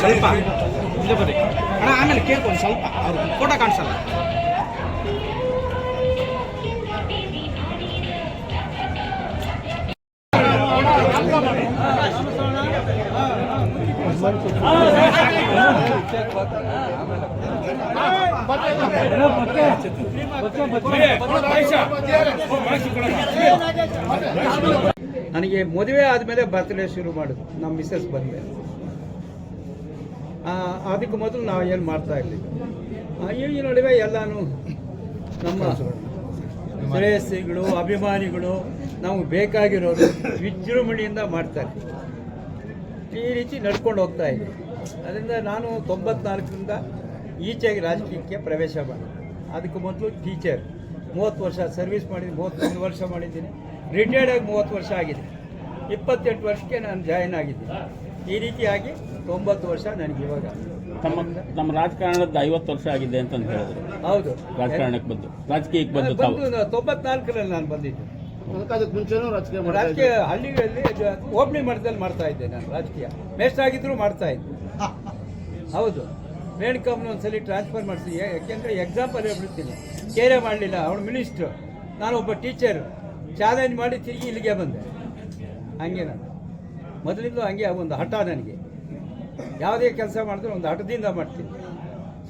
ಸ್ವಲ್ಪ. ಮುಂದೆ ಬರ್ರಿ. ಅಣ್ಣ, ಆಮೇಲೆ ಕೇಳ್ಕೊಂಡು ಸ್ವಲ್ಪ. ಅವ್ರು ಫೋಟೋ ಕಾಣಿಸಲ್ಲ. ನನಗೆ ಮದುವೆ ಆದಮೇಲೆ ಬರ್ತಡೇ ಶುರು ಮಾಡುದು ನಮ್ಮ ಮಿಸ್ಸಸ್ ಬಂದಮೇಲೆ. ಅದಕ್ಕೆ ಮೊದಲು ನಾವು ಏನು ಮಾಡ್ತಾ ಇರಲಿಲ್ಲ. ಈ ನಡುವೆ ಎಲ್ಲನೂ ನಮ್ಮ ಶ್ರೇಯಸ್ಸಿಗಳು, ಅಭಿಮಾನಿಗಳು ನಮಗೆ ಬೇಕಾಗಿರೋರು ವಿಜೃಂಭಣೆಯಿಂದ ಮಾಡ್ತಾರೆ ಈ ರೀತಿ ನಡ್ಕೊಂಡು ಹೋಗ್ತಾ ಇದ್ದೆ ಅದರಿಂದ ನಾನು ತೊಂಬತ್ನಾಲ್ಕರಿಂದ ಈಚೆಗೆ ರಾಜಕೀಯಕ್ಕೆ ಪ್ರವೇಶ ಮಾಡಿದೆ. ಅದಕ್ಕೆ ಮೊದಲು ಟೀಚರ್. ಮೂವತ್ತು ವರ್ಷ ಸರ್ವಿಸ್ ಮಾಡಿದ್ದೀನಿ ಮೂವತ್ತೊಂದು ವರ್ಷ ಮಾಡಿದ್ದೀನಿ. ರಿಟೈರ್ಡ್ ಆಗಿ ಮೂವತ್ತು ವರ್ಷ ಆಗಿದೆ. ಇಪ್ಪತ್ತೆಂಟು ವರ್ಷಕ್ಕೆ ನಾನು ಜಾಯಿನ್ ಆಗಿದ್ದೀನಿ. ಈ ರೀತಿಯಾಗಿ ತೊಂಬತ್ತು ವರ್ಷ ನನಗೆ ಇವಾಗ. ತಮ್ಮ ನಮ್ಮ ರಾಜಕಾರಣದ ಐವತ್ತು ವರ್ಷ ಆಗಿದೆ ಅಂತ ಹೇಳಿದ್ರು. ಹೌದು. ರಾಜಕಾರಣಕ್ಕೆ ಬಂದು ರಾಜಕೀಯಕ್ಕೆ ಬಂದು ತಾವು. ಬಂದು ತೊಂಬತ್ನಾಲ್ಕರಲ್ಲಿ ನಾನು ಬಂದಿದ್ದೆ. ಅದಕ್ಕೆ ಮುಂಚೆನೂ ರಾಜಕೀಯ. ರಾಜಕೀಯ ಹಳ್ಳಿಗಳಲ್ಲಿ ಓಪನಿಂಗ್ ಮಟ್ಟದಲ್ಲಿ ಮಾಡ್ತಾ ಇದ್ದೆ ನಾನು ರಾಜಕೀಯ. ಮೇಸ್ಟ್ ಆಗಿದ್ರು ಮಾಡ್ತಾ ಇದ್ದೆ. ಹೌದು. ರೇಣುಕಮ್ಮನ ಒಂದ್ಸಲಿ ಟ್ರಾನ್ಸ್ಫರ್ ಮಾಡಿಸಿ ಯಾಕೆಂದರೆ ಎಕ್ಸಾಂಪಲ್ ಹೇಳ್ಬಿಡ್ತೀನಿ. ಕೇರೆ ಮಾಡಲಿಲ್ಲ ಅವಳು ಮಿನಿಸ್ಟ್ರು ನಾನು ಒಬ್ಬ ಟೀಚರ್ ಚಾಲೆಂಜ್ ಮಾಡಿ ತಿರುಗಿ ಇಲ್ಲಿಗೆ ಬಂದೆ. ಹಂಗೆ ನಾನು. ಮೊದಲಿಂದ ಹಂಗೆ ಒಂದು ಹಠ ನನಗೆ. ಯಾವುದೇ ಕೆಲಸ ಮಾಡಿದ್ರೆ ಒಂದು ಹಠದಿಂದ ಮಾಡ್ತೀನಿ.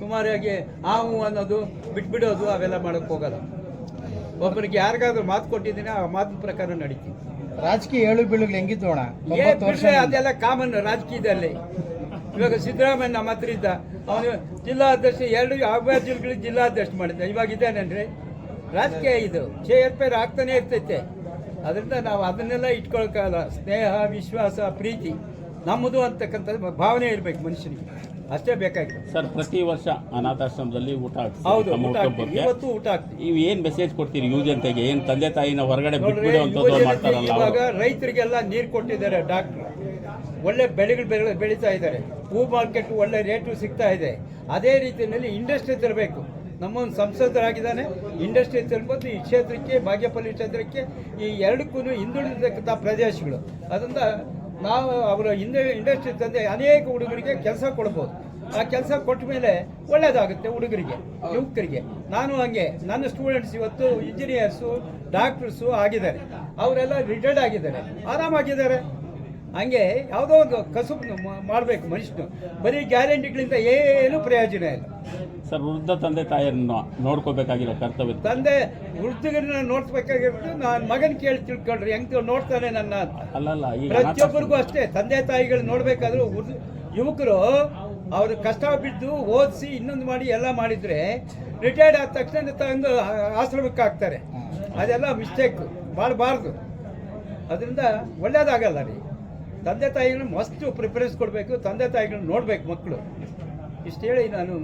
ಸುಮಾರಾಗಿ ಹಾವು ಅನ್ನೋದು ಬಿಟ್ಬಿಡೋದು ಅವೆಲ್ಲ ಮಾಡೋಕ್ಕೆ ಹೋಗಲ್ಲ. ಒಬ್ಬರಿಗೆ ಯಾರಿಗಾದ್ರೂ ಮಾತು ಕೊಟ್ಟಿದ್ದೀನಿ ಆ ಮಾತು ಪ್ರಕಾರ ನಡೀತೀನಿ. ರಾಜಕೀಯ ಏಳು ಬೀಳುಗಳು ಹೆಂಗಿದ್ದೋಣ ಅಣ್ಣ? ಅದೆಲ್ಲ ಕಾಮನ್ ರಾಜಕೀಯದಲ್ಲಿ. ಇವಾಗ ಸಿದ್ದರಾಮಯ್ಯ ನಮ್ಮ ಹತ್ರ ಇದ್ದ. ಅವನು ಜಿಲ್ಲಾಧ್ಯಕ್ಷ ಎರಡು ಅಭ್ಯರ್ಥಿಗಳಿಗೆ ಜಿಲ್ಲಾಧ್ಯಕ್ಷ ಮಾಡಿದ್ದ. ಇವಾಗ ಇದೇನೇನ್ರಿ ರಾಜಕೀಯ ಇದು. ಚೇರ್ಪೇರ್ ಆಗ್ತಾನೆ ಇರ್ತೈತೆ. ಅದರಿಂದ ನಾವು ಅದನ್ನೆಲ್ಲ ಇಟ್ಕೊಳಕ್ಕಾಗಲ್ಲ ಸ್ನೇಹ ವಿಶ್ವಾಸ ಪ್ರೀತಿ ನಮ್ಮದು ಅಂತಕ್ಕಂಥದ್ದು ಭಾವನೆ ಇರಬೇಕು ಮನುಷ್ಯನಿಗೆ. ಅಷ್ಟೇ ಬೇಕಾಗಿದೆ ಸರ್ ಪ್ರತಿ ವರ್ಷ ಅನಾಥಾಶ್ರಮದಲ್ಲಿ ಊಟ ಹೌದು ಊಟ ಹಾಕ್ತೀವಿ. ಇವತ್ತು ಊಟ ಹಾಕ್ತೀವಿ. ನೀವು ಏನು ಮೆಸೇಜ್ ಕೊಡ್ತೀರಿ ಯುವ ಜನತೆಗೆ ಏನು ತಂದೆ ತಾಯಿನ ಹೊರಗಡೆ ನೋಡ್ರಿ ಬಿಟ್ಬಿಡುವಂಥದ್ದು ಯುವಜನತೆ ಮಾಡ್ತಾರಲ್ಲ ಇವಾಗ ಅವರು. ರೈತರಿಗೆಲ್ಲ ನೀರು ಕೊಟ್ಟಿದ್ದಾರೆ ಡಾಕ್ಟ್ರು ಒಳ್ಳೆ ಬೆಳೆಗಳು ಬೆಳೆ ಬೆಳೀತಾ ಇದ್ದಾರೆ. ಹೂ ಮಾರ್ಕೆಟ್ ಒಳ್ಳೆ ರೇಟು ಸಿಗ್ತಾ ಇದೆ. ಅದೇ ರೀತಿಯಲ್ಲಿ ಇಂಡಸ್ಟ್ರಿ ತರಬೇಕು. ನಮ್ಮೊಂದು ಸಂಸದರಾಗಿದ್ದಾನೆ. ಇಂಡಸ್ಟ್ರಿ ತರ್ಬೋದು ಈ ಕ್ಷೇತ್ರಕ್ಕೆ ಭಾಗ್ಯಪಲ್ಲಿ ಕ್ಷೇತ್ರಕ್ಕೆ ಈ ಎರಡಕ್ಕೂ ಹಿಂದುಳಿದಿರ್ತಕ್ಕಂಥ ಪ್ರದೇಶಗಳು. ಅದರಿಂದ ನಾವು ಅವರ ಹಿಂದೆ ಇಂಡಸ್ಟ್ರಿ ತಂದೆ ಅನೇಕ ಹುಡುಗರಿಗೆ ಕೆಲಸ ಕೊಡ್ಬೋದು. ಆ ಕೆಲಸ ಕೊಟ್ಟ ಮೇಲೆ ಒಳ್ಳೇದಾಗುತ್ತೆ ಹುಡುಗರಿಗೆ, ಯುವಕರಿಗೆ. ನಾನು ಹಂಗೆ, ನನ್ನ ಸ್ಟೂಡೆಂಟ್ಸ್ ಇವತ್ತು ಇಂಜಿನಿಯರ್ಸು ಡಾಕ್ಟರ್ಸು ಆಗಿದ್ದಾರೆ. ಅವರೆಲ್ಲ ರಿಟೈರ್ಡ್ ಆಗಿದ್ದಾರೆ. ಆರಾಮಾಗಿದ್ದಾರೆ. ಹಂಗೆ ಯಾವುದೋ ಒಂದು ಕಸುಬು ಮಾಡಬೇಕು ಮನುಷ್ಯನು. ಬರೀ ಗ್ಯಾರಂಟಿಗಳಿಂದ ಏನು ಪ್ರಯೋಜನ ಇಲ್ಲ. ಸರ್ ವೃದ್ಧ ತಂದೆ ತಾಯಿಯನ್ನು ನೋಡ್ಕೋಬೇಕಾಗಿರೋ ಕರ್ತವ್ಯ. ತಂದೆ ವೃದ್ಧಗರನ್ನ ನೋಡ್ಬೇಕಾಗಿರೋದು ನಾನು ಮಗನ ಕೇಳಿ ತಿಳ್ಕೊಳ್ರಿ ಹೆಂಗ್ ನೋಡ್ತಾನೆ ನನ್ನ. ಅಲ್ಲಲ್ಲ ಈಗ ಪ್ರತಿಯೊಬ್ಬರಿಗೂ ಅಷ್ಟೇ ತಂದೆ ತಾಯಿಗಳು ನೋಡ್ಬೇಕಾದ್ರು ಯುವಕರು ಅವರು ಕಷ್ಟ ಬಿದ್ದು ಓದಿಸಿ ಇನ್ನೊಂದು ಮಾಡಿ ಎಲ್ಲ ಮಾಡಿದ್ರೆ ರಿಟೈರ್ಡ್ ಆದ ತಕ್ಷಣ ತಂದು ಆಶ್ರಮಕ್ಕೆ ಹಾಕ್ತಾರೆ. ಅದೆಲ್ಲ ಮಿಸ್ಟೇಕ್ ಮಾಡಬಾರ್ದು. ಅದರಿಂದ ಒಳ್ಳೇದಾಗಲ್ಲ ರೀ ತಂದೆ ತಾಯಿಗಳನ್ನ ಮಸ್ತು ಪ್ರಿಫರೆನ್ಸ್ ಕೊಡಬೇಕು ತಂದೆ ತಾಯಿಗಳನ್ನ ನೋಡ್ಬೇಕು ಮಕ್ಕಳು ಇಷ್ಟು ಹೇಳಿ ನಾನು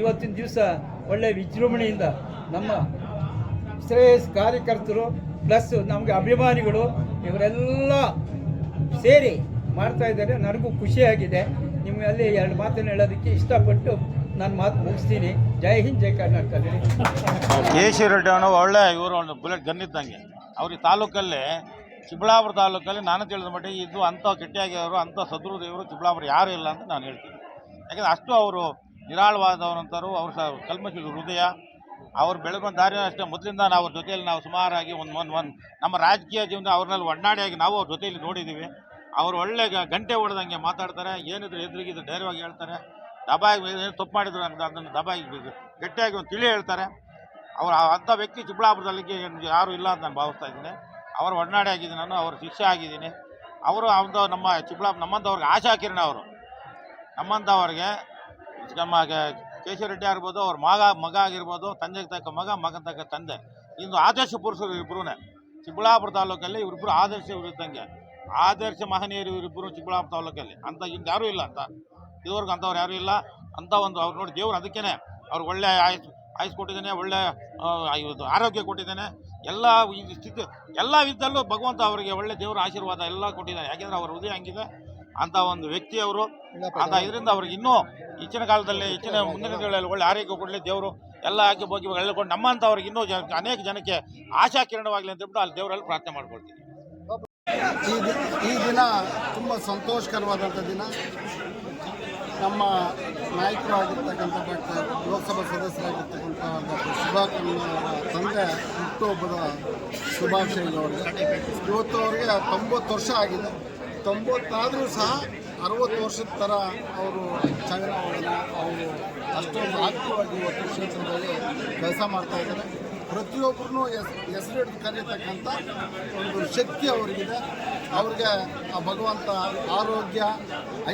ಇವತ್ತಿನ ದಿವಸ ಒಳ್ಳೆ ವಿಜೃಂಭಣೆಯಿಂದ ನಮ್ಮ ಶ್ರೇಯಸ್ ಕಾರ್ಯಕರ್ತರು ಪ್ಲಸ್ ನಮಗೆ ಅಭಿಮಾನಿಗಳು ಇವರೆಲ್ಲ ಸೇರಿ ಮಾಡ್ತಾ ಇದ್ದಾರೆ. ನನಗೂ ಖುಷಿಯಾಗಿದೆ. ನಿಮ್ಮಲ್ಲಿ ಎರಡು ಮಾತನ್ನು ಹೇಳೋದಕ್ಕೆ ಇಷ್ಟಪಟ್ಟು ನಾನು ಮಾತು ಮುಗಿಸ್ತೀನಿ. ಜೈ ಹಿಂದ್, ಜೈ ಕರ್ನಾಟಕ ಸಿ ರೆಡ್ಡಿ ಅನ್ನೋ ಒಳ್ಳೆ ಇವರು, ಒಂದು ಬುಲೆಟ್ ಗನ್ ಇದ್ದಂಗೆ. ಅವ್ರ ಈ ತಾಲೂಕಲ್ಲಿ, ಚಿಬ್ಳಾಪುರ ತಾಲೂಕಲ್ಲಿ ನಾನು ತಿಳಿದ ಮಟ್ಟಿಗೆ ಇದು ಅಂಥ ಗಟ್ಟಿಯಾಗಿರೋರು, ಅಂಥ ಸದೃಢ ಚಿಬ್ಳಾಪುರ ಯಾರೂ ಇಲ್ಲ ಅಂತ ನಾನು ಹೇಳ್ತೀನಿ. ಯಾಕಂದರೆ ಅಷ್ಟು ಅವರು ನಿರಾಳವಾದವರಂತರು ಅವ್ರ ಸಹ ಹೃದಯ. ಅವ್ರು ಬೆಳೆದ ದಾರಿ ಅಷ್ಟೇ ಮೊದಲಿಂದ ನಾವು ಅವ್ರ ಜೊತೆಯಲ್ಲಿ ನಾವು ಸುಮಾರಾಗಿ ಒಂದು ಒಂದು ಒಂದು ನಮ್ಮ ರಾಜಕೀಯ ಜೀವನ ಅವ್ರನ್ನಲ್ಲಿ ಒಡನಾಡಿಯಾಗಿ ನಾವು ಅವ್ರ ಜೊತೆಯಲ್ಲಿ ನೋಡಿದ್ದೀವಿ ಅವ್ರು ಒಳ್ಳೆ ಗಂಟೆ ಹೊಡೆದಂಗೆ ಮಾತಾಡ್ತಾರೆ, ಏನಿದ್ರು ಎದುರಿಗಿದ್ರು ಧೈರ್ಯವಾಗಿ ಹೇಳ್ತಾರೆ. ದಬಾಯಿ ಏನು ತಪ್ಪು ಮಾಡಿದ್ರು ಅದನ್ನು ದಬಾಯಿ ಗಟ್ಟಿಯಾಗಿ ಒಂದು ತಿಳಿ ಹೇಳ್ತಾರೆ. ಅವ್ರು ಅಂಥ ವ್ಯಕ್ತಿ ಚಿಕ್ಕಬಳ್ಳಾಪುರದಲ್ಲಿ ಯಾರೂ ಇಲ್ಲ ಅಂತ ನಾನು ಭಾವಿಸ್ತಾ ಇದ್ದೀನಿ. ಅವರು ಒಡನಾಡಿ ಆಗಿದ್ದೀನಿ ನಾನು, ಅವ್ರ ಶಿಷ್ಯ ಆಗಿದ್ದೀನಿ. ಅವರು ಅಂಥ ನಮ್ಮ ಚಿಕ್ಕಬಳ್ಳಾಪುರ ನಮ್ಮಂಥವ್ರಿಗೆ ಆಶಾ ಕಿರಣ ಅವರು. ನಮ್ಮಂಥವ್ರಿಗೆ ನಮ್ಮ ಕೇಶವ ರೆಡ್ಡಿ ಆಗಿರ್ಬೋದು ಅವ್ರ ಮಗ ಮಗ ಆಗಿರ್ಬೋದು, ತಂದೆಗೆ ತಕ್ಕ ಮಗ, ಮಗನ ತಕ್ಕ ತಂದೆ. ಇಂದು ಆದರ್ಶ ಪುರುಷರು ಇಬ್ಬರೂ ಚಿಕ್ಕಬಳ್ಳಾಪುರ ತಾಲೂಕಲ್ಲಿ ಇವರಿಬ್ಬರು ಆದರ್ಶ ಇದ್ದಂಗೆ ಆದರ್ಶ ಮಹನೀಯರು ಇವರಿಬ್ಬರು ಚಿಕ್ಕಬಳ್ಳಾಪುರ ತಾಲೂಕಲ್ಲಿ. ಅಂತ ಇಂದು ಯಾರೂ ಇಲ್ಲ ಅಂತ. ಇದುವರೆಗೂ ಅಂಥವ್ರು ಯಾರೂ ಇಲ್ಲ. ಅಂತ ಒಂದು ಅವ್ರು ನೋಡಿ ದೇವ್ರು ಅದಕ್ಕೇ ಅವ್ರಿಗೆ ಒಳ್ಳೆ ಆಯ್ಸು ಆಯ್ಸ್ ಕೊಟ್ಟಿದ್ದಾನೆ, ಒಳ್ಳೆ ಇದು ಆರೋಗ್ಯ ಕೊಟ್ಟಿದ್ದಾನೆ. ಎಲ್ಲ ಸ್ಥಿತಿ, ಎಲ್ಲ ವಿಧದಲ್ಲೂ ಭಗವಂತ ಅವರಿಗೆ ಒಳ್ಳೆ ದೇವರ ಆಶೀರ್ವಾದ ಎಲ್ಲ ಕೊಟ್ಟಿದ್ದಾನೆ. ಯಾಕೆಂದರೆ ಅವ್ರ ಹೃದಯ ಹಂಗಿದೆ. ಅಂತ ಒಂದು ವ್ಯಕ್ತಿ ಅವರು ಅಂತ ಇದರಿಂದ ಅವ್ರಿಗೆ ಇನ್ನೂ ಹೆಚ್ಚಿನ ಕಾಲದಲ್ಲಿ ಹೆಚ್ಚಿನ ಮುಂದಿನ ದಿನಗಳಲ್ಲಿ ಒಳ್ಳೆ ಆರೋಗ್ಯ ಕೊಡಲಿ ದೇವರು ಎಲ್ಲ ಹಾಕಿ ಹೋಗಿ ಎಳ್ಕೊಂಡು ನಮ್ಮಂಥವ್ರಿಗೆ ಇನ್ನೂ ಅನೇಕ ಜನಕ್ಕೆ ಆಶಾ ಕಿರಣವಾಗಲಿ ಅಂತ ಹೇಳ್ಬಿಟ್ಟು ಅಲ್ಲಿ ದೇವರಲ್ಲಿ ಪ್ರಾರ್ಥನೆ ಮಾಡ್ಕೊಳ್ತೀನಿ ಈ ಈ ದಿನ ತುಂಬ ಸಂತೋಷಕರವಾದಂಥ ದಿನ. ನಮ್ಮ ನಾಯಕರಾಗಿರ್ತಕ್ಕಂಥ ಡಾಕ್ಟರ್ ಲೋಕಸಭಾ ಸದಸ್ಯರಾಗಿರ್ತಕ್ಕಂಥ ಡಾಕ್ಟರ್ ಸುಧಾಕರ್ ಅವರ ತಂದೆ ಹುಟ್ಟುಹಬ್ಬದ ಶುಭಾಶಯಗಳು. ಇವತ್ತು ಅವರಿಗೆ ತೊಂಬತ್ತು ವರ್ಷ ಆಗಿದೆ. ತೊಂಬತ್ತಾದರೂ ಸಹ ಅರವತ್ತು ವರ್ಷದ ಥರ ಅವರು ಚಂದ್ರವನ್ನ ಅವರು ಅಷ್ಟೊಂದು ಆಕ್ಟಿವ್ ಆಗಿ ಇವತ್ತು ಕ್ಷೇತ್ರದಲ್ಲಿ ಕೆಲಸ ಮಾಡ್ತಾ ಇದ್ದಾರೆ. ಪ್ರತಿಯೊಬ್ಬರೂ ಎಸ್, ಹೆಸರಿಡಿದು ಕರೀತಕ್ಕಂಥ ಒಂದು ಶಕ್ತಿ ಅವರಿಗಿದೆ. ಅವ್ರಿಗೆ ಆ ಭಗವಂತ ಆರೋಗ್ಯ,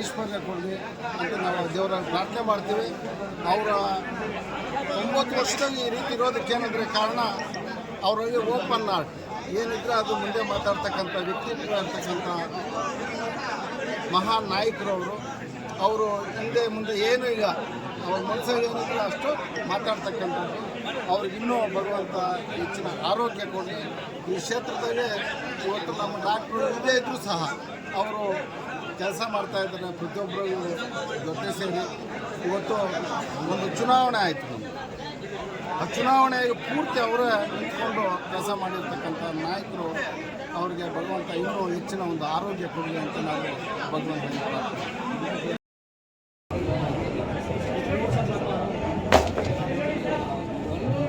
ಐಶ್ವರ್ಯ ಕೊಡಲಿ ಅಂತ ನಾವು ದೇವರಲ್ಲಿ ಪ್ರಾರ್ಥನೆ ಮಾಡ್ತೀವಿ. ಅವರ ಒಂಬತ್ತು ವರ್ಷದಲ್ಲಿ ಈ ರೀತಿ ಇರೋದಕ್ಕೆ ಕಾರಣ ಅವರಲ್ಲಿ ಓಪನ್ ಆರ್ಟ್ ಏನಿದ್ರೆ ಅದು ಮುಂದೆ ಮಾತಾಡ್ತಕ್ಕಂಥ ವ್ಯಕ್ತಿತ್ವ ಇರ್ತಕ್ಕಂಥ ಮಹಾನ್ ನಾಯಕರವರು ಅವರು ಹಿಂದೆ ಮುಂದೆ ಏನು ಈಗ ಅವ್ರ ಮನಸ್ಸಲ್ಲಿ ಏನಿದ್ರೆ ಅಷ್ಟು ಮಾತಾಡ್ತಕ್ಕಂಥದ್ದು. ಅವ್ರಿಗೆ ಇನ್ನೂ ಭಗವಂತ ಹೆಚ್ಚಿನ ಆರೋಗ್ಯ ಕೊಡಿ ಈ ಕ್ಷೇತ್ರದಲ್ಲಿ ಇವತ್ತು ನಮ್ಮ ಡಾಕ್ಟ್ರು ಇಲ್ಲದೇ ಇದ್ದರೂ ಸಹ ಅವರು ಕೆಲಸ ಮಾಡ್ತಾ ಇದ್ದಾರೆ. ಪ್ರತಿಯೊಬ್ಬರು ಜೊತೆ ಸೇರಿ. ಇವತ್ತು ಒಂದು ಚುನಾವಣೆ ಆಯಿತು ಆ ಚುನಾವಣೆಗೆ ಪೂರ್ತಿ ಅವರೇ ನಿಂತ್ಕೊಂಡು ಕೆಲಸ ಮಾಡಿರ್ತಕ್ಕಂಥ ನಾಯಕರು, ಅವರಿಗೆ ಭಗವಂತ ಇನ್ನೂ ಹೆಚ್ಚಿನ ಒಂದು ಆರೋಗ್ಯ ಕೊಡಲಿ ಅಂತ ನಾವು ಪ್ರಾರ್ಥನೆ